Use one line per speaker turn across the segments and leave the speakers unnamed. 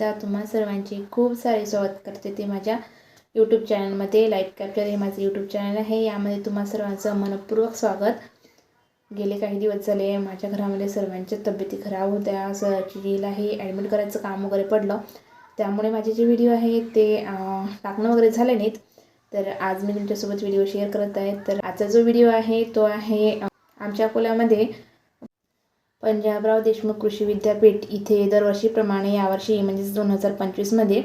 दिव्या एकदा तुम्हा सर्वांची खूप सारे स्वागत करते. ते माझ्या यूट्यूब चॅनलमध्ये लाइट कॅप्चर हे माझं यूट्यूब चॅनल आहे. यामध्ये तुम्हा सर्वांचं मनपूर्वक स्वागत. गेले काही दिवस झाले माझ्या घरामध्ये सर्वांच्या तब्येती खराब होत्या. सर्चीलाही ॲडमिट करायचं काम वगैरे पडलं. त्यामुळे माझे जे व्हिडिओ आहे ते टाकणं वगैरे झाले नाहीत. तर आज मी तुमच्यासोबत व्हिडिओ शेअर करत आहे. तर आजचा जो व्हिडिओ आहे तो आहे आमच्या अकोल्यामध्ये पंजाबराव देशमुख कृषी विद्यापीठ इथे दरवर्षीप्रमाणे यावर्षी म्हणजेच दोन हजार पंचवीसमध्ये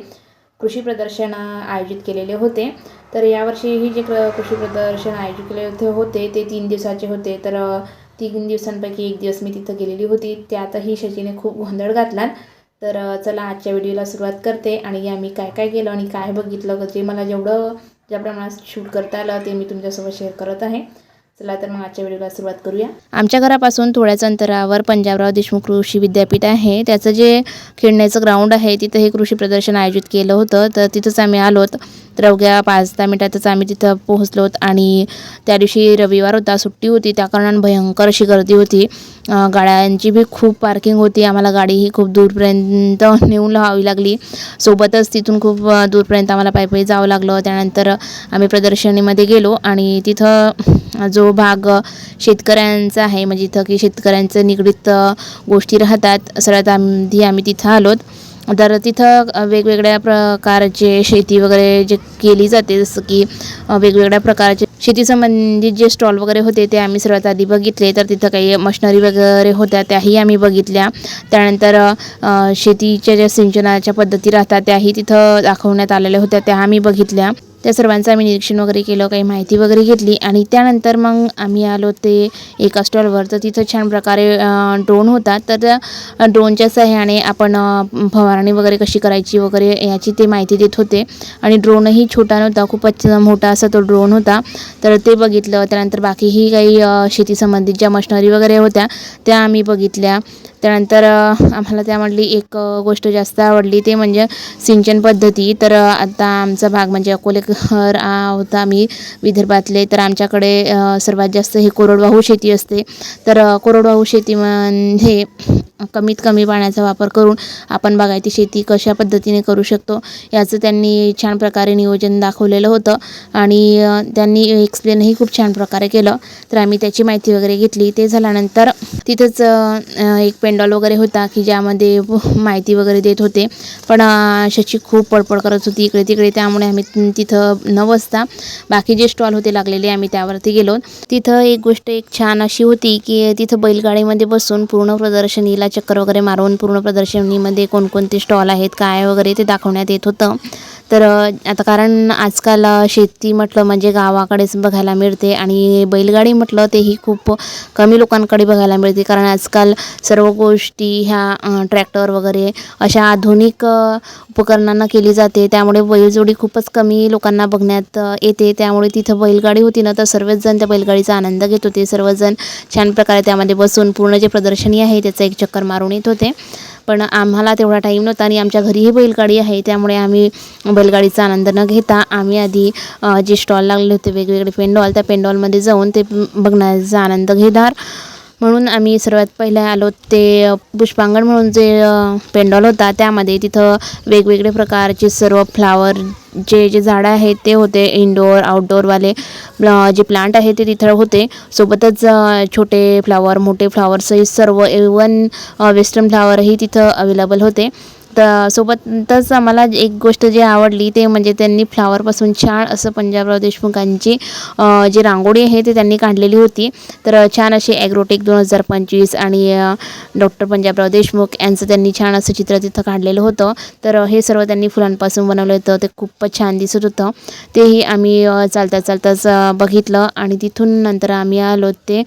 कृषी प्रदर्शन आयोजित केलेले होते. तर यावर्षीही जे कृषी प्रदर्शन आयोजित केले होते होते ते तीन दिवसाचे होते. तर तीन दिवसांपैकी एक दिवस मी तिथं गेलेली होती. त्यातही शचीने खूप गोंधळ घातला. तर चला आजच्या व्हिडिओला सुरुवात करते आणि आम्ही काय काय केलं आणि काय बघितलं जे मला जेवढं ज्या प्रमाणात शूट करता आलं ते मी तुमच्यासोबत शेअर करत आहे. चला तर मग आजच्या व्हिडिओला सुरुवात करूया. आमच्या घरापासून थोड्याच अंतरावर पंजाबराव देशमुख कृषी विद्यापीठ आहे. त्याचं जे खेळण्याचं ग्राउंड आहे तिथं हे कृषी प्रदर्शन आयोजित केलं होतं. तर तिथंच आम्ही आलोत. तर अवघ्या पाच दहा मिनिटातच आम्ही तिथं पोहोचलो आणि त्या दिवशी रविवार होता सुट्टी होती त्या कारणानं भयंकर अशी गर्दी होती. गाड्यांची बी खूप पार्किंग होती आम्हाला गाडीही खूप दूरपर्यंत नेऊन लावावी लागली. सोबतच तिथून खूप दूरपर्यंत आम्हाला पायी जावं लागलं. त्यानंतर आम्ही प्रदर्शनीमध्ये गेलो आणि तिथं जो भाग शेतकऱ्यांचा आहे म्हणजे इथं की शेतकऱ्यांचं निगडीत गोष्टी राहतात सर्वात आधी आम्ही तिथं आलोत. तर तिथं वेगवेगळ्या प्रकारचे शेती वगैरे जे केली जाते जसं की वेगवेगळ्या प्रकारचे शेती संबंधित जे स्टॉल वगैरे होते ते आम्ही सर्वात आधी बघितले. तर तिथं काही मशनरी वगैरे होत्या त्याही आम्ही बघितल्या. त्यानंतर शेतीच्या ज्या सिंचनाच्या पद्धती राहतात त्याही तिथं दाखवण्यात आलेल्या होत्या त्या आम्ही बघितल्या. त्या सर्वांचं आम्ही निरीक्षण वगैरे केलं काही माहिती वगैरे घेतली. आणि त्यानंतर मग आम्ही आलो ते एका स्टॉलवर. तर तिथं छान प्रकारे ड्रोन होता. तर त्या ड्रोनच्या सहाय्याने आपण फवारणी वगैरे कशी करायची वगैरे याची ते माहिती देत होते. आणि ड्रोनही छोटा नव्हता खूपच मोठा असा तो ड्रोन होता. तर ते बघितलं. त्यानंतर बाकीही काही शेतीसंबंधित ज्या मशनरी वगैरे होत्या त्या आम्ही बघितल्या. त्यानंतर आम्हाला त्यामधली एक गोष्ट जास्त आवडली ते म्हणजे सिंचन पद्धती. तर आता आमचा भाग म्हणजे अकोलेकर आ, होता आम्ही विदर्भातले. तर आमच्याकडे सर्वात जास्त हे कोरडवाहू शेती असते. तर कोरडवाहू शेतीमध्ये कमीत कमी पाण्याचा वापर करून आपण बागायती शेती कशा पद्धतीने करू शकतो याचं त्यांनी छान प्रकारे नियोजन दाखवलेलं होतं. आणि त्यांनी एक्सप्लेनही खूप छान प्रकारे केलं. तर आम्ही त्याची माहिती वगैरे घेतली. ते झाल्यानंतर तिथंच एक पेंडॉल वगैरे होता की ज्यामध्ये माहिती वगैरे देत होते. पण शशी खूप पडपड करत होती इकडे तिकडे त्यामुळे आम्ही तिथं न बसता बाकी जे स्टॉल होते लागलेले आम्ही त्यावरती गेलो. तिथं एक गोष्ट एक छान अशी होती की तिथं बैलगाडीमध्ये बसून पूर्ण प्रदर्शनीला चक्कर वगैरे मारून पूर्ण प्रदर्शनीमध्ये कोणकोणते स्टॉल आहेत काय वगैरे ते दाखवण्यात येत होतं. तर आता कारण आजकाल शेती म्हटलं म्हणजे गावाकडेच बघायला मिळते आणि बैलगाडी म्हटलं तेही खूप कमी लोकांकडे बघायला मिळते. कारण आजकाल सर्व गोष्टी ह्या ट्रॅक्टर वगैरे अशा आधुनिक उपकरणांना केली जाते. त्यामुळे बैलजोडी खूपच कमी लोकांना बघण्यात येते. त्यामुळे तिथं बैलगाडी होती ना तर सर्वच जण त्या बैलगाडीचा आनंद घेत होते. सर्वजण छान प्रकारे त्यामध्ये बसून पूर्ण जे प्रदर्शनी आहे त्याचं एक चक्कर मारून येत होते. पण आम्हाला तेवढा टाईम नव्हता आणि आमच्या घरीही बैलगाडी आहे त्यामुळे आम्ही बैलगाडीचा आनंद न घेता आम्ही आधी जे स्टॉल लागले होते वेगवेगळे पेंडॉल त्या पेंडॉलमध्ये जाऊन ते बघण्याचा आनंद घेणार. म्हणून आम्ही सर्वात पहिले आलो ते पुष्पांगण म्हणून जे पेंडॉल होता त्यामध्ये तिथं वेगवेगळे प्रकारचे सर्व फ्लावर जे जे झाडं आहेत ते होते इनडोअर आउटडोअरवाले जे प्लांट आहे ते तिथं होते. सोबतच छोटे फ्लावर मोठे फ्लावरसहित सर्व इवन वेस्टर्न फ्लावरही तिथं अवेलेबल होते. तर सोबतच आम्हाला एक गोष्ट जी आवडली ते म्हणजे त्यांनी फ्लावरपासून छान असं पंजाबराव देशमुखांची जी रांगोळी आहे ते त्यांनी काढलेली होती. तर छान अशी ॲग्रोटेक दोन हजार पंचवीस आणि डॉक्टर पंजाबराव देशमुख यांचं त्यांनी छान असं चित्र तिथं काढलेलं होतं. तर हे सर्व त्यांनी फुलांपासून बनवलं होतं. ते खूपच छान दिसत होतं. तेही आम्ही चालता चालताच बघितलं आणि तिथून नंतर आम्ही आलो ते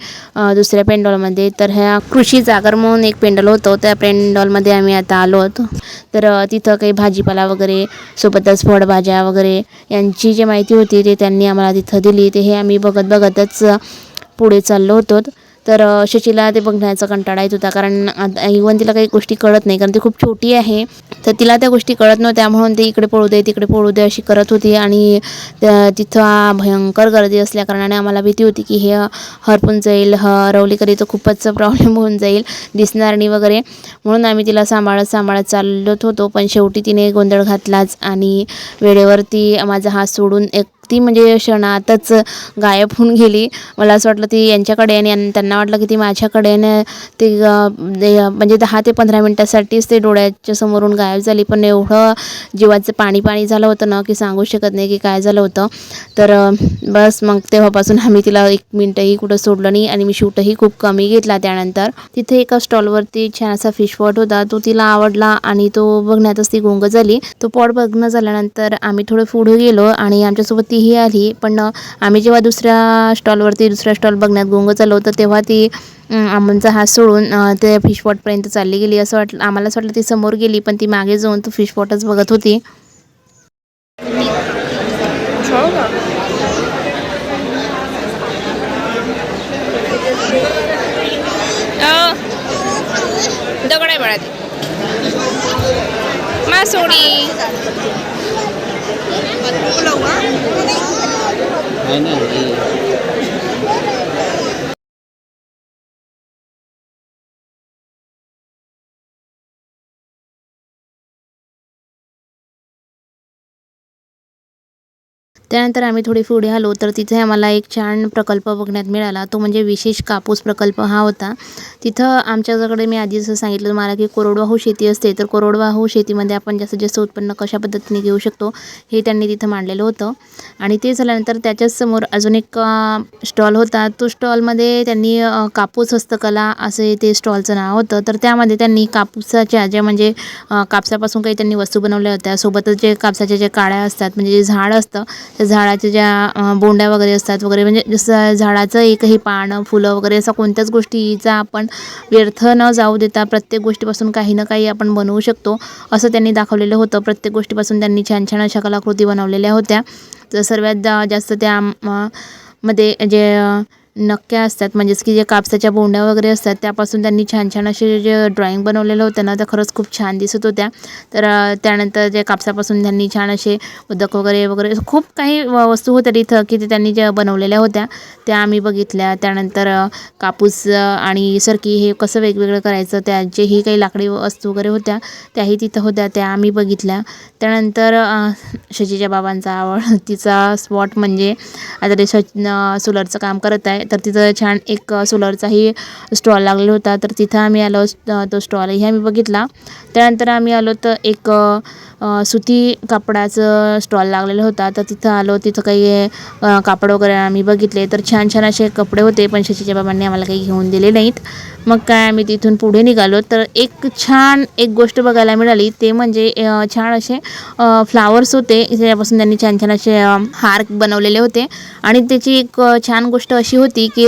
दुसऱ्या पेंडॉलमध्ये. तर ह्या कृषी जागर म्हणून एक पेंडॉल होतं. त्या पेंडॉलमध्ये आम्ही आता आलो होतो. तर तिथं काही भाजीपाला वगैरे सोबतच फळभाज्या वगैरे यांची जी माहिती होती ते त्यांनी आम्हाला तिथं दिली. ते हे आम्ही बघत बघतच पुढे चाललो होतो. तर शशीला ते बघण्याचा कंटाळा येत होता. कारण इवन तिला काही गोष्टी कळत नाही. कारण ती खूप छोटी आहे. तर तिला त्या गोष्टी कळत नव्हत्या. म्हणून ती इकडे पळू दे तिकडे पळू दे अशी करत होती. आणि तिथं भयंकर गर्दी असल्या कारणाने आम्हाला भीती होती की हे हरपून जाईल. हरवली कधी तर खूपच प्रॉब्लेम होऊन जाईल. दिसणार नाही वगैरे. म्हणून आम्ही तिला सांभाळत सांभाळत चालत होतो. पण शेवटी तिने गोंधळ घातलाच. आणि वेळेवरती माझा हात सोडून एक ती म्हणजे क्षणातच गायब होऊन गेली. मला असं वाटलं ती यांच्याकडे आणि यां- त्यांना वाटलं की ती माझ्याकडे आणि ते म्हणजे दहा ते पंधरा मिनटासाठीच ते डोळ्याच्या समोरून गायब झाली. पण एवढं जीवाचं पाणी पाणी झालं होतं ना की सांगू शकत नाही की काय झालं होतं. तर बस मग तेव्हापासून आम्ही तिला एक मिनटंही कुठं सोडलं नाही आणि मी शूटही खूप कमी घेतला त्यानंतर. तिथे एका स्टॉलवरती छान असा फिश पॉट होता. तो तिला आवडला आणि तो बघण्यातच ती गुंग झाली. तो पॉट बघणं झाल्यानंतर आम्ही थोडं पुढे गेलो आणि आमच्यासोबत ती तीही आली. पण आम्ही जेव्हा दुसऱ्या स्टॉलवरती दुसऱ्या स्टॉल बघण्यात गुंग झालो होतं तेव्हा ती आमचा हात सोडून ते फिश पॉटपर्यंत चालली गेली. असं वाटलं आम्हाला असं वाटलं ती समोर गेली पण ती मागे जाऊन तो फिश पॉटच बघत होती. दगड आहे बळा ती मासोडी
नाही नाही
त्यानंतर आम्ही थोडी पुढे आलो तर तिथे आम्हाला एक छान प्रकल्प बघण्यात मिळाला. तो म्हणजे विशेष कापूस प्रकल्प हा होता. तिथं आमच्याकडे मी आधी जसं सांगितलं मला की कोरडवाहू शेती असते तर कोरडवाहू शेतीमध्ये आपण जास्तीत जास्त उत्पन्न कशा पद्धतीने घेऊ शकतो हे त्यांनी तिथं मांडलेलं होतं. आणि ते झाल्यानंतर त्याच्याच समोर अजून एक स्टॉल होता. तो स्टॉलमध्ये त्यांनी कापूस हस्तकला असे ते स्टॉलचं नाव होतं. तर त्यामध्ये त्यांनी कापूसाच्या ज्या म्हणजे कापसापासून काही त्यांनी वस्तू बनवल्या होत्या. सोबतच जे कापसाच्या जे काळ्या असतात म्हणजे जे झाड असतं झाडाच्या ज्या बोंड्या वगैरे असतात वगैरे म्हणजे जसं झाडाचं एकही पानं फुलं वगैरे असं कोणत्याच गोष्टीचा आपण व्यर्थ न जाऊ देता प्रत्येक गोष्टीपासून काही ना काही आपण बनवू शकतो असं त्यांनी दाखवलेलं होतं. प्रत्येक गोष्टीपासून त्यांनी छान छान अशा कलाकृती बनवलेल्या होत्या. तर सर्वात जा- जास्त त्या मध्ये जे नक्या नक्क्या असतात. म्हणजेच की जे कापसाच्या बोंड्या वगैरे असतात त्यापासून त्यांनी छान छान असे जे ड्रॉइंग बनवलेलं होतं ना त्या खरंच खूप छान दिसत होत्या. तर त्यानंतर जे कापसापासून त्यांनी छान असे उदक वगैरे वगैरे खूप काही व- वस्तू होत्या तिथं की ते त्यांनी ज्या बनवलेल्या होत्या त्या आम्ही बघितल्या. त्यानंतर कापूस आणि सरकी हे कसं वेगवेगळं करायचं त्याचेही काही लाकडी वस्तू वगैरे होत्या त्याही तिथं होत्या त्या आम्ही बघितल्या. त्यानंतर अ, शशीच्या बाबांचा आवडतीचा स्पॉट म्हणजे आता ते सच सोलरचं काम करत आहे. तर तिथं छान एक सोलरचाही स्टॉल लागलेला होता. तर तिथं आम्ही आलो तो स्टॉलही आम्ही बघितला. त्यानंतर आम्ही आलो तर एक सुती कापडाचं स्टॉल लागलेला होता. तर तिथं आलो तिथं काही कापड वगैरे आम्ही बघितले. तर छान छान असे कपडे होते पण शशीच्या बाबांनी आम्हाला काही घेऊन दिले नाहीत. मग काय आम्ही तिथून पुढे निघालो. तर एक छान एक गोष्ट बघायला मिळाली. ते म्हणजे छान असे फ्लावर्स होते. त्याच्यापासून त्यांनी छान छान असे हार बनवलेले होते. आणि त्याची एक छान गोष्ट अशी होती की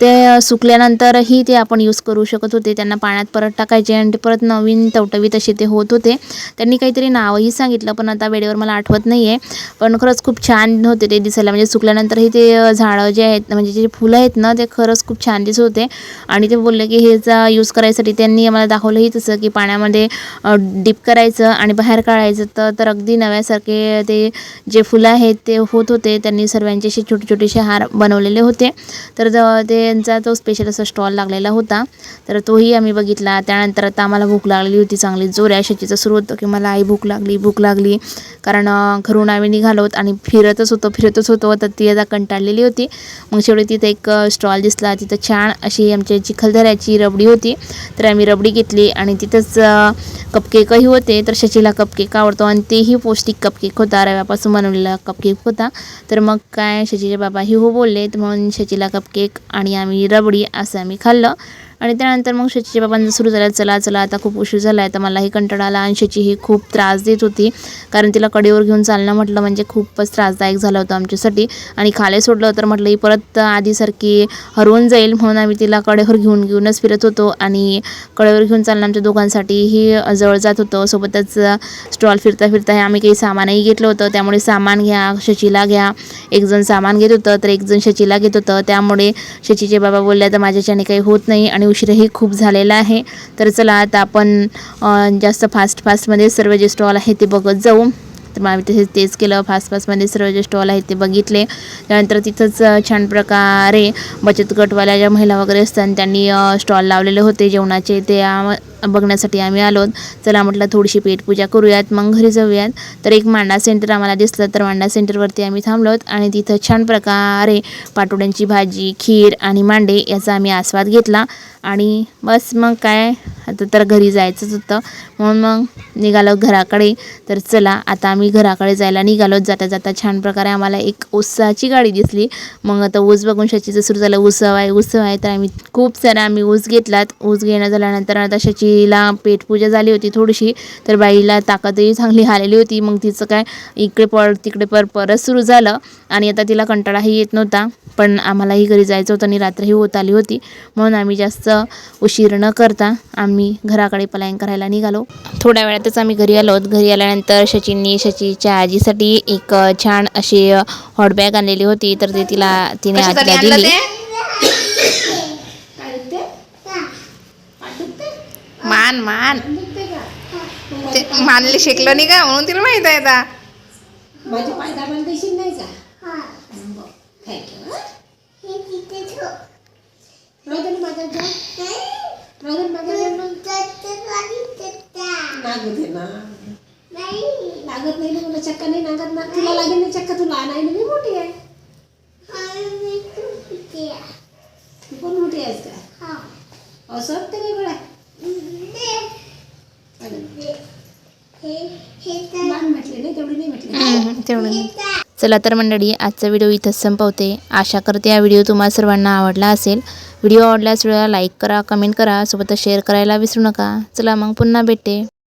ते सुकल्यानंतरही ते आपण यूज करू शकत होते. त्यांना पाण्यात परत टाकायचे आणि ते परत नवीन टवटवीत असे ते होत होते. त्यांनी काहीतरी नावही सांगितलं पण आता वेळेवर मला आठवत नाही आहे पण खरंच खूप छान होते ते दिसायला. म्हणजे सुकल्यानंतरही ते झाडं जे आहेत म्हणजे जे फुलं आहेत ना ते खरंच खूप छान दिसत होते. आणि ते बोलले की हेचा यूज करायसाठी त्यांनी आम्हाला दाखवलंही तसं की पाण्यामध्ये डिप करायचं आणि बाहेर काढायचं. तर तर अगदी नव्यासारखे ते जे फुलं आहेत ते होत होते. त्यांनी सर्वांचे असे छोटे छोटेसे हार बनवलेले होते. तर त्यांचा तो स्पेशल असा स्टॉल लागलेला होता. तर तोही आम्ही बघितला. त्यानंतर आता आम्हाला भूक लागलेली होती चांगली. जोर शचीचं सुरू होतं की मला आई भूक लाग लागली भूक लागली. कारण घरून आम्ही निघालोत आणि फिरतच होतो फिरतच होतो. तर ती आता कंटाळलेली होती. मग शेवटी तिथं एक स्टॉल दिसला. तिथं छान अशी आमच्या चिखलदऱ्याची रबडी होती. तर आम्ही रबडी घेतली आणि तिथंच कपकेकही होते. तर शशीला कपकेक आवडतो आणि तेही पौष्टिक कपकेक होता. रव्यापासून बनवलेला कपकेक होता. तर मग काय शशीचे बाबाही हो बोलले. तर म्हणून शशीला कपकेक आणि आम्ही रबडी असं आम्ही खाल्लं. आणि त्यानंतर मग शेचीच्या बाबांचं सुरू झालं चला चला आता खूप उशीर झाला आहे तर मलाही कंटाळा आला आणि शेची ही खूप त्रास देत होती. कारण तिला कडेवर घेऊन चालणं म्हटलं म्हणजे खूपच त्रासदायक झालं होतं आमच्यासाठी. आणि खाली सोडलं तर म्हटलं ही परत आधीसारखी हरवून जाईल म्हणून आम्ही तिला कडेवर घेऊन घेऊनच फिरत होतो. आणि कडेवर घेऊन चालणं आमच्या दोघांसाठीही जवळ जात होतं. सोबतच स्टॉल फिरता फिरता हे आम्ही काही सामानही घेतलं होतं. त्यामुळे सामान घ्या शचीला घ्या. एक जण सामान घेत होतं तर एक जण शचीला घेत होतं. त्यामुळे शचीचे बाबा बोलले तर माझ्याच्याने काही होत नाही आणि उशीरही खूप झालेला आहे. तर चला आता आपण जास्त फास्ट फास्टमध्ये सर्व जे स्टॉल आहे ते बघत जाऊ. तर मग आम्ही तसेच तेच केलं. फास्ट फास्टमध्ये सर्व जे स्टॉल आहेत ते बघितले. त्यानंतर तिथंच छान प्रकारे बचत गटवाल्या ज्या महिला वगैरे असतात त्यांनी स्टॉल लावलेले होते जेवणाचे. ते बघण्यासाठी आम्ही आलो. चला म्हटलं थोडीशी पेटपूजा करूयात. मग घरी जाऊयात. तर एक मांडा सेंटर आम्हाला दिसलं. तर मांडा सेंटरवरती आम्ही थांबलोत आणि तिथं छान प्रकारे पाटोड्यांची भाजी खीर आणि मांडे याचा आम्ही आस्वाद घेतला. आणि बस मग काय? आता तर घरी जायचंच होतं. म्हणून मग निघालो घराकडे. तर चला आता आम्ही घराकडे जायला निघालो. जाता जाता छान प्रकारे आम्हाला एक ऊसाची गाडी दिसली. मग आता ऊस बघून शचीचं सुरू झालं. उत्सव आहे उत्सव आहे. तर आम्ही खूप सारा आम्ही ऊस घेतलात. ऊस घेणं झाल्यानंतर आता शची शचीला पेटपूजा झाली होती थोडीशी तर बाईला ताकदही चांगली आलेली होती. मग तिचं काय इकडे पळ तिकडे पर परत सुरू झालं. आणि आता तिला कंटाळाही येत नव्हता. पण आम्हालाही घरी जायचं होतं आणि रात्रही होत आली होती. म्हणून आम्ही जास्त उशीर न करता आम्ही घराकडे पलायन करायला निघालो. थोड्या वेळातच आम्ही घरी आलो. घरी आल्यानंतर शचीननी शचीच्या आजीसाठी एक छान अशी हॉट बॅग आणलेली होती. तर ते तिला तिने आजीला दिली.
मान मान. ते मानले शिकलो नाही का? म्हणून तिला माहीत आहे आता.
माझे पाय दाबायला देशील नाही का? दे ना. लागत नाही ना मला चक्का नाही लागत ना? तुला लागेल ना चक्का? तुला नाही ना मी मोठी आहे. तू पण मोठी आहेस का? असं वाटतं वेगळं तेवढं
चला तर मंडळी आजचा व्हिडिओ इथंच संपवते. आशा करते हा व्हिडिओ तुम्हाला सर्वांना आवडला असेल. व्हिडिओ आवडल्यास वेळेला लाईक करा कमेंट करा सोबतच शेअर करायला विसरू नका. चला मग पुन्हा भेटते.